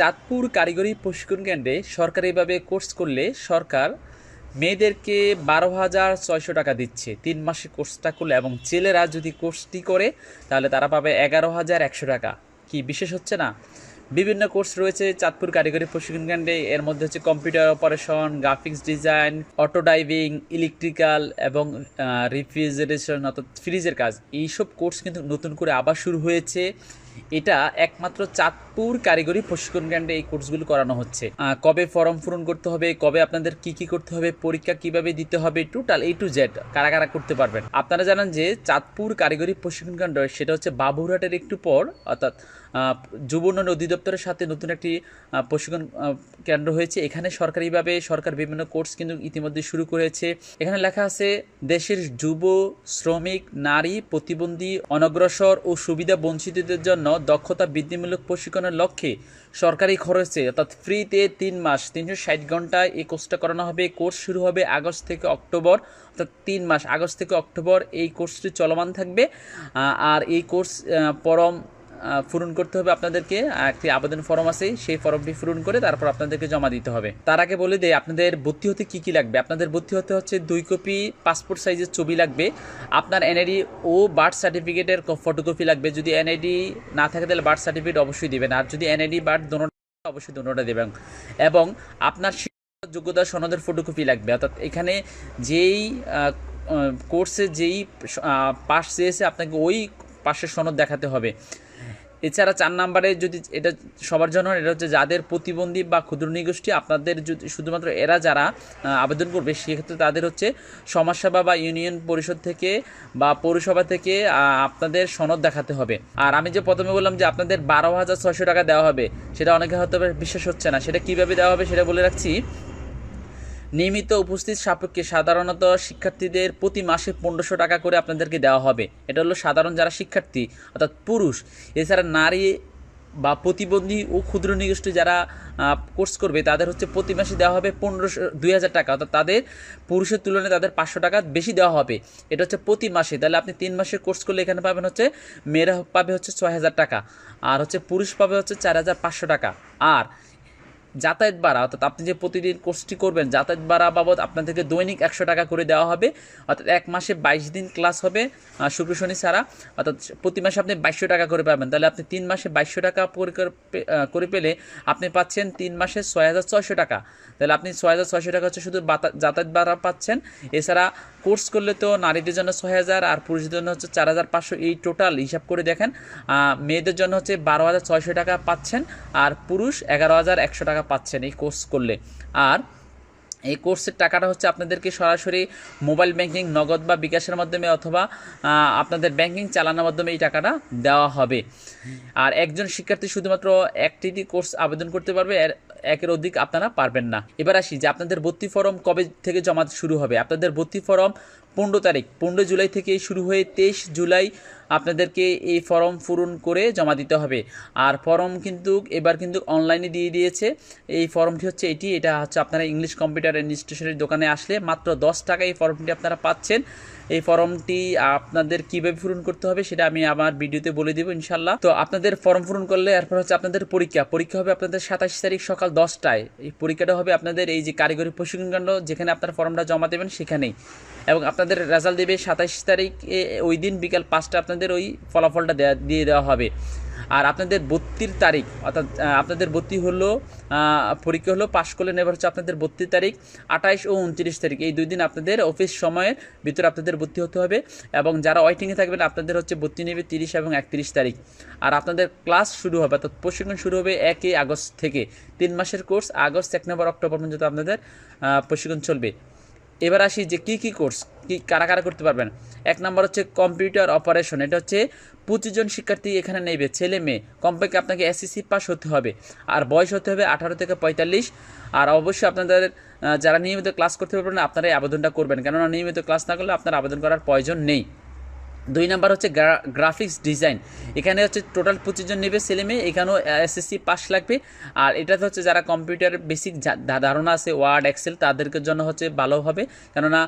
চাঁদপুর কারিগরি প্রশিক্ষণ কেন্দ্রে সরকারিভাবে কোর্স করলে সরকার মেয়েদেরকে বারো হাজার ছয়শো টাকা দিচ্ছে। তিন মাসে কোর্সটা করলে এবং ছেলেরা যদি কোর্সটি করে, তাহলে তারা পাবে এগারো হাজার একশো টাকা। কি বিশেষ হচ্ছে না? বিভিন্ন কোর্স রয়েছে চাঁদপুর কারিগরি প্রশিক্ষণ কেন্দ্রে। এর মধ্যে হচ্ছে computer operation, graphics design, auto driving electrical এবং রিফ্রিজারেশন অর্থাৎ ফ্রিজের কাজ। এইসব কোর্স কিন্তু নতুন করে আবার শুরু হয়েছে। এটা একমাত্র চাঁদপুর কারিগরি প্রশিক্ষণ কেন্দ্রে এই কোর্সগুলো করানো হচ্ছে। কবে ফর্ম পূরণ করতে হবে, কবে আপনাদের কি কি করতে হবে, পরীক্ষা কীভাবে দিতে হবে টোটাল এ টু জেড কারা কারা করতে পারবেন? আপনারা জানেন যে চাঁদপুর কারিগরি প্রশিক্ষণ কেন্দ্র সেটা হচ্ছে বাবুরহাটের একটু পর, অর্থাৎ যুব উন্নয়ন অধিদপ্তরের সাথে নতুন একটি প্রশিক্ষণ কেন্দ্র হয়েছে। এখানে সরকারিভাবে সরকার বিভিন্ন কোর্স কিন্তু ইতিমধ্যে শুরু করেছে। এখানে লেখা আছে, দেশের যুব শ্রমিক, নারী, প্রতিবন্ধী, অনগ্রসর ও সুবিধা বঞ্চিতদের জন্য দক্ষতা বৃদ্ধিমূলক প্রশিক্ষণের লক্ষ্যে সরকারি খরচে, অর্থাৎ ফ্রিতে তিন মাস, তিনশো ষাট ঘন্টায় এই কোর্সটা করানো হবে। কোর্স শুরু হবে আগস্ট থেকে অক্টোবর, অর্থাৎ তিন মাস, আগস্ট থেকে অক্টোবর এই কোর্সটি চলমান থাকবে। আর এই কোর্স পরম পূরণ করতে হবে আপনাদেরকে একটি আবেদন ফর্ম আছে, সেই ফর্মটি পূরণ করে তারপর আপনাদেরকে জমা দিতে হবে। তার আগে বলে দেয় আপনাদের ভর্তি হতে কি কি লাগবে? আপনাদের ভর্তি হতে হচ্ছে দুই কপি পাসপোর্ট সাইজের ছবি লাগবে, আপনার এনআইডি ও বার্থ সার্টিফিকেটের ফটোকপি লাগবে। যদি এনআইডি না থাকে, তাহলে বার্থ সার্টিফিকেট অবশ্যই দেবেন, আর যদি এনআইডি বার্থ দোনো অবশ্যই দোনোটা দেবেন। এবং আপনার যোগ্যতা সনদের ফটোকপি লাগবে। অর্থাৎ এখানে যেই কোর্সে যেই পাস চেয়েছে আপনাকে ওই পাশের সনদ দেখাতে হবে। এছাড়া চার নাম্বারে যদি এটা সবার জন্য এটা হচ্ছে যাদের প্রতিবন্ধী বা ক্ষুদ্র নিগোষ্ঠী, আপনাদের যদি শুধুমাত্র এরা যারা আবেদন করবে, সেক্ষেত্রে তাদের হচ্ছে সমাজসেবা বা ইউনিয়ন পরিষদ থেকে বা পৌরসভা থেকে আপনাদের সনদ দেখাতে হবে। আর আমি যে প্রথমে বললাম যে আপনাদের বারো হাজার ছয়শো টাকা দেওয়া হবে, সেটা অনেকে হয়তো বিশ্বাস হচ্ছে না। সেটা কীভাবে দেওয়া হবে সেটা বলে রাখছি। নিয়মিত উপস্থিত সাপেক্ষে সাধারণত শিক্ষার্থীদের প্রতি মাসে পনেরোশো টাকা করে আপনাদেরকে দেওয়া হবে। এটা হলো সাধারণ যারা শিক্ষার্থী, অর্থাৎ পুরুষ, এছাড়া নারী বা প্রতিবন্ধী ও ক্ষুদ্র নিগোষ্ঠী যারা কোর্স করবে, তাদের হচ্ছে প্রতি মাসে দেওয়া হবে পনেরোশো, দুই হাজার টাকা। অর্থাৎ তাদের পুরুষের তুলনায় তাদের পাঁচশো টাকা বেশি দেওয়া হবে। এটা হচ্ছে প্রতি মাসে। তাহলে আপনি তিন মাসের কোর্স করলে এখানে পাবেন হচ্ছে, মেয়েরা পাবে হচ্ছে ছয় হাজার টাকা। আর হচ্ছে পুরুষ পাবে হচ্ছে চার হাজার পাঁচশো টাকা। আর যাতায়াত ভাড়া, অর্থাৎ আপনি যে প্রতিদিন কোর্সটি করবেন, যাতায়াত ভাড়া বাবদ আপনাদেরকে দৈনিক একশো টাকা করে দেওয়া হবে। অর্থাৎ এক মাসে বাইশ দিন ক্লাস হবে শুক্র, শনি ছাড়া। অর্থাৎ প্রতি মাসে আপনি বাইশশো টাকা করে পাবেন। তাহলে আপনি তিন মাসে বাইশশো টাকা করে পেলে আপনি পাচ্ছেন তিন মাসে ছয় হাজার ছয়শো টাকা। তাহলে আপনি ছয় হাজার ছয়শো টাকা হচ্ছে শুধু যাতায়াত ভাড়া পাচ্ছেন। এছাড়া কোর্স করলে তো নারীদের জন্য ছয় হাজার, আর পুরুষদের জন্য হচ্ছে চার হাজার পাঁচশো এই টোটাল হিসাব করে দেখেন। মেয়েদের জন্য হচ্ছে বারো হাজার ছয়শো টাকা পাচ্ছেন, আর পুরুষ এগারো হাজার একশো টাকা পাচ্ছেন এই কোর্স করলে। আর এই কোর্সের টাকাটা হচ্ছে আপনাদেরকে সরাসরি মোবাইল ব্যাংকিং, নগদ বা বিকাশের মাধ্যমে অথবা আপনাদের ব্যাংকিং চালানোর মাধ্যমে এই টাকাটা দেওয়া হবে। আর একজন শিক্ষার্থী শুধুমাত্র একটি কোর্স আবেদন করতে পারবে একের অধিক আপনারা পারবেন না। এবার আসি যে আপনাদের ভর্তি ফর্ম কবে থেকে জমা শুরু হবে? আপনাদের ভর্তি ফর্ম পনেরো তারিখ। পনেরো জুলাই থেকে শুরু হয়ে তেইশ জুলাই আপনাদেরকে এই ফর্ম পূরণ করে জমা দিতে হবে। আর ফর্ম কিন্তু এবার কিন্তু অনলাইনে দিয়ে দিয়েছে। এই ফর্মটি হচ্ছে এটি। এটা হচ্ছে আপনারা ইংলিশ কম্পিউটার স্টেশনের দোকানে আসলে মাত্র দশ টাকা এই ফর্মটি আপনারা পাচ্ছেন। এই ফর্মটি আপনাদের কীভাবে পূরণ করতে হবে সেটা আমি আমার ভিডিওতে বলে দেবো ইনশাল্লাহ তো আপনাদের ফর্ম পূরণ করলে এরপর হচ্ছে আপনাদের পরীক্ষা। পরীক্ষা হবে আপনাদের সাতাশ তারিখ সকাল দশটায়। এই পরীক্ষাটা হবে আপনাদের এই যে কারিগরি প্রশিক্ষণ কেন্দ্র যেখানে আপনার ফর্মটা জমা দেবেন সেখানেই। এবং আপনাদের রেজাল্ট দেবে সাতাশ তারিখ ওই দিন বিকাল পাঁচটা আপনাদের ওই ফলাফলটা দেয়া, দিয়ে দেওয়া হবে। আর আপনাদের ভর্তির তারিখ, অর্থাৎ আপনাদের ভর্তি হলো পরীক্ষা হলো, পাশ করলে নেবার হচ্ছে আপনাদের ভর্তির তারিখ, আঠাইশ ও উনত্রিশ তারিখ। এই দুই দিন আপনাদের অফিস সময়ের ভিতরে আপনাদের ভর্তি হতে হবে এবং যারা ওয়েটিংয়ে থাকবেন, আপনাদের হচ্ছে ভর্তি নেবে তিরিশ এবং একত্রিশ তারিখ। আর আপনাদের ক্লাস শুরু হবে, অর্থাৎ প্রশিক্ষণ শুরু হবে একই আগস্ট থেকে। তিন মাসের কোর্স আগস্ট সেপ্টেম্বর অক্টোবর পর্যন্ত আপনাদের প্রশিক্ষণ চলবে। এবার আসি যে কি কি কোর্স কি কারা কারা করতে পারবেন। এক নম্বর হচ্ছে কম্পিউটার অপারেশন এটা হচ্ছে পঁচিশজন শিক্ষার্থী এখানে নেবে, ছেলে মেয়ে। কমপক্ষে আপনাকে এসএসসি পাস হতে হবে, আর বয়স হতে হবে আঠারো থেকে পঁয়তাল্লিশ। আর অবশ্যই আপনাদের যারা নিয়মিত ক্লাস করতে পারবেন আপনারা আবেদনটা করবেন। কেননা নিয়মিত ক্লাস না করলে আপনার আবেদন করার প্রয়োজন নেই। দুই নাম্বার হচ্ছে গ্রাফিক্স ডিজাইন এখানে হচ্ছে টোটাল পঁচিশ জন নেবে, ছেলে মেয়ে। এখানেও এসএসসি পাস লাগবে। আর এটাতে হচ্ছে যারা কম্পিউটার বেসিক ধারণা আছে ওয়ার্ড এক্সেল তাদেরকে জন্য হচ্ছে ভালো হবে। কেননা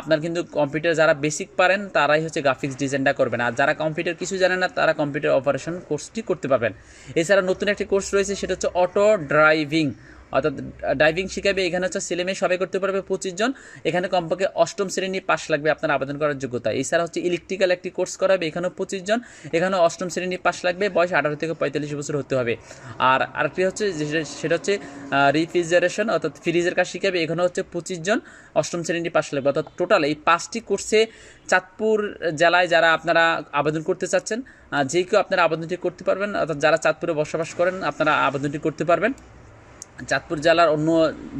আপনার কিন্তু কম্পিউটার যারা বেসিক পারেন, তারাই হচ্ছে গ্রাফিক্স ডিজাইনটা করবেন। আর যারা কম্পিউটার কিছু জানে না, তারা কম্পিউটার অপারেশন কোর্সটি করতে পারবেন। এছাড়া নতুন একটি কোর্স রয়েছে, সেটা হচ্ছে অটো ড্রাইভিং অর্থাৎ ড্রাইভিং শিখাবে, এখানে হচ্ছে ছেলে মেয়ে সবাই করতে পারবে পঁচিশ জন। এখানে কমপক্ষে অষ্টম শ্রেণি পাস লাগবে আপনার আবেদন করার যোগ্যতা। এছাড়া হচ্ছে ইলেকট্রিক্যাল একটি কোর্স করাবে, এখানেও পঁচিশ জন। এখানে অষ্টম শ্রেণি পাস লাগবে, বয়স আঠারো থেকে পঁয়তাল্লিশ বছর হতে হবে। আর আরেকটি হচ্ছে সেটা হচ্ছে রিফ্রিজারেশন অর্থাৎ ফ্রিজের কাজ শিখাবে এখানে হচ্ছে পঁচিশ জন অষ্টম শ্রেণি পাস লাগবে। অর্থাৎ টোটাল এই পাঁচটি কোর্সে চাঁদপুর জেলায় যারা আপনারা আবেদন করতে চাচ্ছেন যে কেউ আপনারা আবেদনটি করতে পারবেন, অর্থাৎ যারা চাঁদপুরে বসবাস করেন, আপনারা আবেদনটি করতে পারবেন। চাঁদপুর জেলার অন্য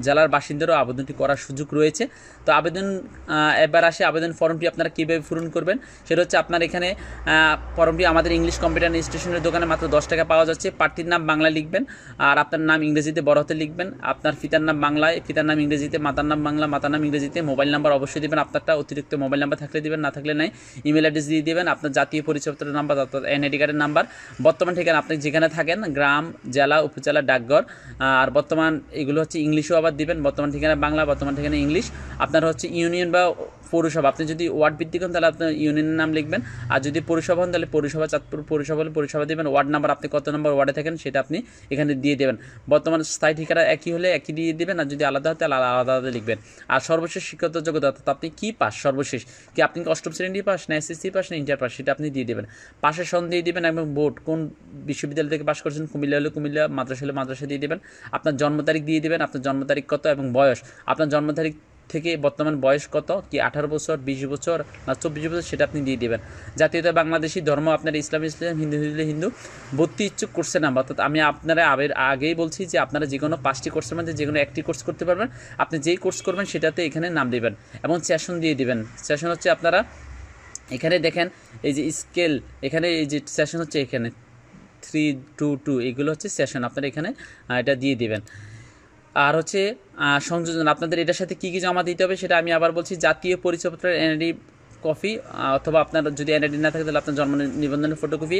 জেলার বাসিন্দারও আবেদনটি করার সুযোগ রয়েছে। তো আবেদন এবার আসে আবেদন ফর্মটি আপনারা কীভাবে পূরণ করবেন? সেটা হচ্ছে আপনার এখানে ফর্মটি আমাদের ইংলিশ কম্পিউটার স্টেশনের দোকানে মাত্র দশ টাকা পাওয়া যাচ্ছে। প্রার্থীর নাম বাংলা লিখবেন আর আপনার নাম ইংরেজিতে বড় হতে লিখবেন। আপনার পিতার নাম বাংলায়, পিতার নাম ইংরেজিতে, মাতার নাম বাংলা, মাতার নাম ইংরেজিতে, মোবাইল নাম্বার অবশ্যই দেবেন। আপনারটা অতিরিক্ত মোবাইল নাম্বার থাকলে দেবেন, না থাকলে নাই, ইমেল অ্যাড্রেস দিয়ে দেবেন। আপনার জাতীয় পরিচয়পত্রের নাম্বার অর্থাৎ এনআইডি কার্ডের নাম্বার। বর্তমান ঠিকানা, আপনি যেখানে থাকেন, গ্রাম, জেলা, উপজেলা, ডাকঘর আর বর্তমান এগুলো হচ্ছে ইংলিশও আবার দিবেন, বর্তমান ঠিকানা বাংলা, বর্তমান ঠিকানা ইংলিশ। আপনার হচ্ছে ইউনিয়ন বা পৌরসভা। আপনি যদি ওয়ার্ড ভিত্তিক হন, তাহলে আপনার ইউনিয়নের নাম লিখবেন। আর যদি পৌরসভা হন, তাহলে পৌরসভা, চাঁদপুর পৌরসভা হলে পৌরসভা দেবেন। ওয়ার্ড নাম্বার, আপনি কত নম্বর ওয়ার্ডে থাকেন, সেটা আপনি এখানে দিয়ে দেবেন। বর্তমান স্থায়ী ঠিকানা একই হলে একই দিয়ে দেবেন, আর যদি আলাদা হয়, তাহলে আলাদা আলাদা লিখবেন। আর সর্বশেষ শিক্ষাগত যোগ্যতা, অর্থাৎ আপনি কী পাস? সর্বশেষ। কি আপনি অষ্টম শ্রেণি পাস, না এসএসসি পাস, না ইন্টার পাস, সেটা আপনি দিয়ে দেবেন। পাশের সন দিয়ে দেবেন এবং বোর্ড, কোন বিশ্ববিদ্যালয় থেকে পাস করছেন, কুমিল্লা হলে কুমিল্লা, মাদ্রাসা হলে মাদ্রাসা দিয়ে দেবেন। আপনার জন্ম তারিখ দিয়ে দেবেন, আপনার জন্ম তারিখ কত এবং বয়স। আপনার জন্ম তারিখ থেকে বর্তমান বয়স কত? কি আঠারো বছর, বিশ বছর না চব্বিশ বছর? সেটা আপনি দিয়ে দেবেন। জাতীয়তা বাংলাদেশি ধর্ম আপনার ইসলাম ইসলাম, হিন্দু হিন্দু হিন্দু, ভর্তি ইচ্ছুক কোর্সের নাম অর্থাৎ আমি আপনারা আবের আগেই বলছি যে আপনারা যে কোনো পাঁচটি কোর্সের মধ্যে যে কোনো একটি কোর্স করতে পারবেন। আপনি যেই কোর্স করবেন সেটাতে এখানে নাম দেবেন এবং সেশন দিয়ে দিবেন। সেশন হচ্ছে আপনারা এখানে দেখেন এই যে স্কেল এখানে এই যে সেশন হচ্ছে এখানে। থ্রি টু টু এগুলো হচ্ছে সেশন আপনারা এখানে এটা দিয়ে দিবেন। আর হচ্ছে সংযোজন। আপনাদের এটার সাথে কী কী জমা দিতে হবে সেটা আমি আবার বলছি। জাতীয় পরিচয়পত্রের এনআইডি কপি অথবা আপনার যদি এনআইডি না থাকে, তাহলে আপনার জন্ম নিবন্ধনের ফটোকপি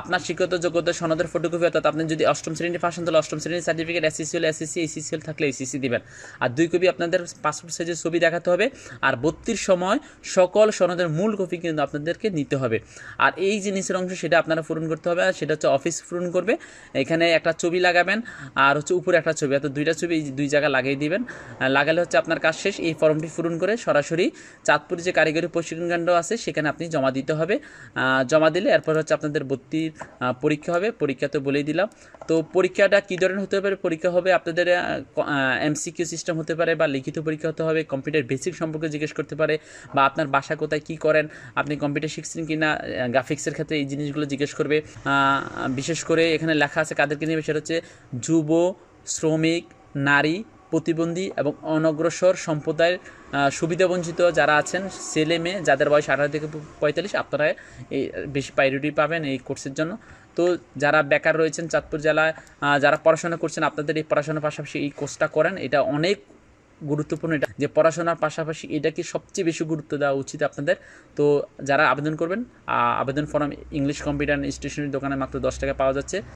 আপনার শিক্ষত যোগ্যতা, সনদের ফটোকপি অর্থাৎ আপনি যদি অষ্টম শ্রেণি পাস হন, তাহলে অষ্টম শ্রেণির সার্টিফিকেট এসএসসি হলে এসএসসি এসিসি হলে থাকলে এসিসি দিবেন। আর দুই কপি আপনাদের পাসপোর্ট সাইজের ছবি দেখাতে হবে। আর ভর্তির সময় সকল সনদের মূল কপি কিন্তু আপনাদেরকে নিতে হবে। আর এই যে নিচের অংশ সেটা আপনারা পূরণ করতে হবে। আর সেটা হচ্ছে অফিস পূরণ করবে। এখানে একটা ছবি লাগাবেন। আর হচ্ছে উপরে একটা ছবি, অর্থাৎ দুইটা ছবি এই দুই জায়গায় লাগিয়ে দিবেন। লাগালে হচ্ছে আপনার কাজ শেষ। এই ফর্মটি পূরণ করে সরাসরি চাঁদপুর যে কারিগরি প্রশিক্ষণ কেন্দ্র আছে, সেখানে আপনি জমা দিতে হবে। জমা দিলে এরপর হচ্ছে আপনাদের ভর্তির পরীক্ষা হবে। পরীক্ষা তো বলেই দিলাম। তো পরীক্ষাটা কী ধরনের হতে পারে? পরীক্ষা হবে আপনাদের এমসিকিউ সিস্টেম হতে পারে বা লিখিত পরীক্ষা হতে হবে কম্পিউটার বেসিক সম্পর্কে জিজ্ঞেস করতে পারে বা আপনার বাসা কোথায়, কী করেন, আপনি কম্পিউটার শিখছেন কি না গ্রাফিক্সের ক্ষেত্রে এই জিনিসগুলো জিজ্ঞেস করবে। বিশেষ করে এখানে লেখা আছে কাদেরকে নিয়ে, সেটা হচ্ছে যুব, শ্রমিক, নারী, প্রতিবন্ধী এবং অনগ্রসর সম্প্রদায়ের সুবিধাবঞ্চিত যারা আছেন, ছেলে মেয়ে, যাদের বয়স আঠারো থেকে পঁয়তাল্লিশ, আপনারা এই বেশি প্রায়োরিটি পাবেন এই কোর্সের জন্য। তো যারা বেকার রয়েছেন চাঁদপুর জেলায় যারা পড়াশোনা করছেন, আপনাদের এই পড়াশোনার পাশাপাশি এই কোর্সটা করেন। এটা অনেক গুরুত্বপূর্ণ। এটা যে পড়াশোনার পাশাপাশি এটাকে সবচেয়ে বেশি গুরুত্ব দেওয়া উচিত আপনাদের? তো যারা আবেদন করবেন আবেদন ফর্ম ইংলিশ কম্পিউটার স্টেশনারি দোকানে মাত্র দশ টাকা পাওয়া যাচ্ছে।